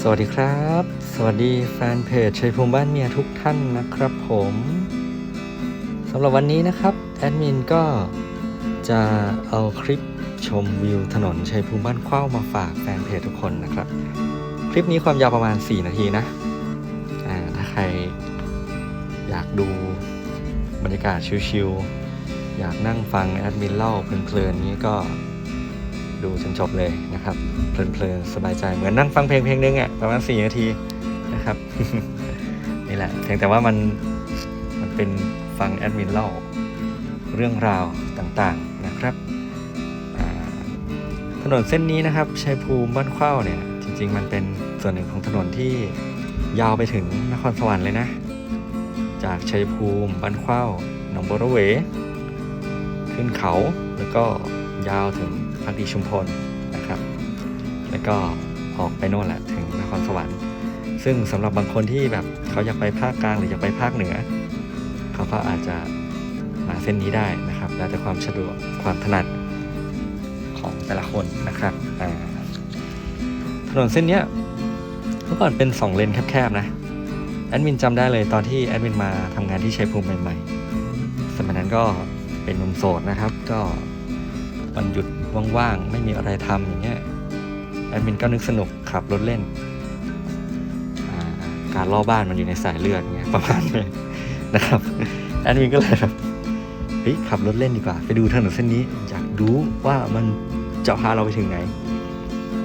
สวัสดีครับ สวัสดีแฟนเพจชัยภูมิบ้านเมียทุกท่านนะครับผมสำหรับวันนี้นะครับแอดมินก็จะเอาคลิปชมวิวถนนชัยภูมิบ้านเข้ามาฝากแฟนเพจทุกคนนะครับ คลิปนี้ความยาวประมาณ 4 นาทีนะอ่าถ้าใครอยากดูบรรยากาศชิลๆอยากนั่งฟังแอดมินเล่าเพลินๆนี้ก็ ดูจนจบเลยนะครับเพลินๆสบายใจเหมือนนั่งฟังเพลงเพลงนึงอะประมาณ4นาทีนะครับนี่แหละเพียงแต่ว่ามันมันเป็นฟังแอดมินเล่าเรื่องราวต่างๆนะครับถนนเส้นนี้นะครับชัยภูมิบ้านเข้าเนี่ยจริง ๆ มันเป็นส่วนหนึ่งของถนนที่ยาวไปถึงนครสวรรค์เลยนะ จากชัยภูมิบ้านเข้าหนองบัวระเว ขึ้นเขาแล้วก็ยาวถึง พักดีชุมพลนะครับ แล้วก็ออกไปโน่นแหละถึงนครสวรรค์ ซึ่งสำหรับบางคนที่แบบเขาอยากไปภาคกลางหรืออยากไปภาคเหนือ เขาก็อาจจะมาเส้นนี้ได้นะครับ แล้วแต่ความสะดวกความถนัดของแต่ละคนนะครับถนนเส้นนี้เมื่อก่อนเป็น 2 เลนแคบๆนะแอดมินจำได้เลยตอนที่แอดมินมาทำงานที่ชัยภูมิใหม่ๆ สมัยนั้นก็เป็นหนุ่มโสดนะครับ ก็วันหยุด ว่างๆ ไม่มีอะไรทำอย่างเงี้ยแอดมินก็นึกสนุกขับรถเล่น การล่อบ้านมันอยู่ในสายเลือดเงี้ยประมาณนี้นะครับแอดมินก็เลยแบบเฮ้ยขับรถเล่นดีกว่า ไปดูถนนเส้นนี้ อยากดูว่ามันจะพาเราไปถึงไหน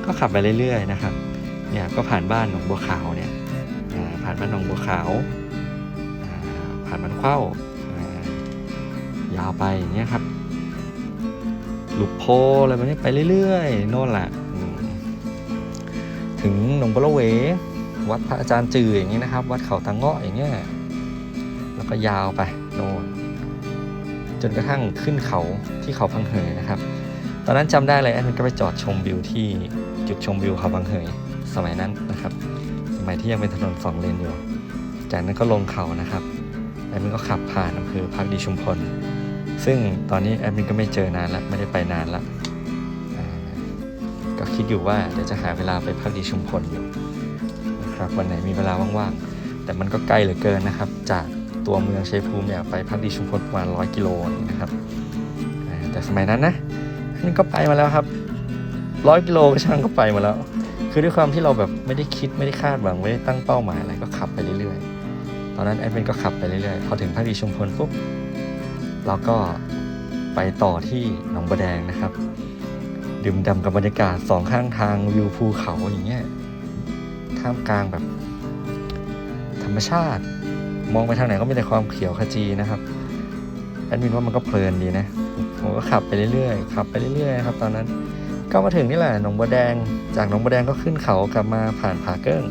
ก็ขับไปเรื่อยๆนะครับเนี่ยก็ผ่านบ้านหนองบัวขาวเนี่ยผ่านบ้านหนองบัวขาว ผ่านบ้านเข้าอ่ายาวไปอย่างเงี้ยครับ ลูกโพอะไรแบบนี้ไปเรื่อยๆโน่นแหละถึงหนองบัวระเว วัดพระอาจารย์จืออย่างนี้นะครับ วัดเขาตังเงาะอย่างเงี้ยแล้วก็ยาวไปโน่นจนกระทั่งขึ้นเขาที่เขาพังเหยนะครับ ตอนนั้นจำได้เลยแอดมินก็ไปจอดชมวิวที่จุดชมวิวเขาพังเหยสมัยนั้นนะครับ สมัยที่ยังเป็นถนนสองเลนอยู่ จากนั้นก็ลงเขานะครับแอดมินก็ขับผ่านอำเภอพักดีชุมพล ซึ่งตอนนี้แอดมินก็ไม่เจอนานแล้วไม่ได้ไปนานแล้วก็คิดอยู่ว่าเดี๋ยวจะหาเวลาไปพักดีชุมพลอยู่นะครับวันไหนมีเวลาว่างๆแต่มันก็ไกลเหลือเกินนะครับ จากตัวเมืองชัยภูมิเนี่ยไปพักดีชุมพลประมาณร้อยกิโลนะครับแต่สมัยนั้นนะแอดมินก็ไปมาแล้วครับร้อยกิโลก็ช่างก็ไปมาแล้ว คือด้วยความที่เราแบบไม่ได้คิดไม่ได้คาดหวังไม่ได้ตั้งเป้าหมายอะไรก็ขับไปเรื่อยๆ ตอนนั้นแอดมินก็ขับไปเรื่อยๆ พอถึงพักดีชุมพลปุ๊บ เราก็ไปต่อที่หนองบัวแดงนะครับ ดื่มด่ำกับบรรยากาศสองข้างทางวิวภูเขาอย่างเงี้ยท่ามกลางแบบ ธรรมชาติ มองไปทางไหนก็มีแต่ความเขียวขจีนะครับแอดมินว่ามันก็เพลินดีนะผมก็ขับไปเรื่อยๆขับไปเรื่อยๆครับตอนนั้นก็มาถึงนี่แหละหนองบัวแดง จากหนองบัวแดงก็ขึ้นเขากลับมาผ่านผาเกิ้ง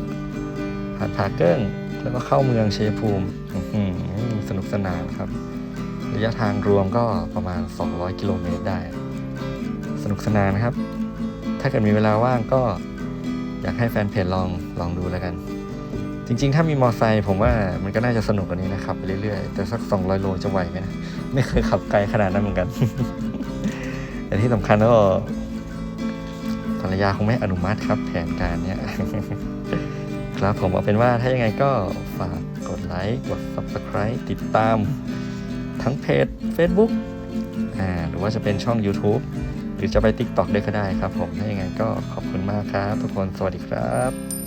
ผ่านผาเกิ้ง แล้วก็เข้าเมืองเชยภูมิสนุกสนานครับ ระยะทางรวมก็ประมาณ 200 กิโลเมตรได้ สนุกสนานนะครับ ถ้าเกิดมีเวลาว่างก็อยากให้แฟนเพจลองลองดูแล้วกัน จริงๆ ถ้ามีมอไซค์ผมว่ามันก็น่าจะสนุกกว่านี้นะครับไปเรื่อยๆ แต่สัก 200 โลจะไหวไหมนะไม่เคยขับไกลขนาดนั้นเหมือนกัน แต่ที่สำคัญก็ภรรยาคงไม่อนุมัติครับ แผนการเนี้ยครับผมเอาเป็นว่าถ้ายังไงก็ฝากกดไลค์ กด Subscribe ติดตาม ทั้งเพจ Facebook อ่าหรือว่าจะเป็นช่อง YouTube หรือจะไป TikTok ด้วยก็ได้ครับผมถ้าอย่างนั้นก็ขอบคุณมากครับ ทุกคนสวัสดีครับ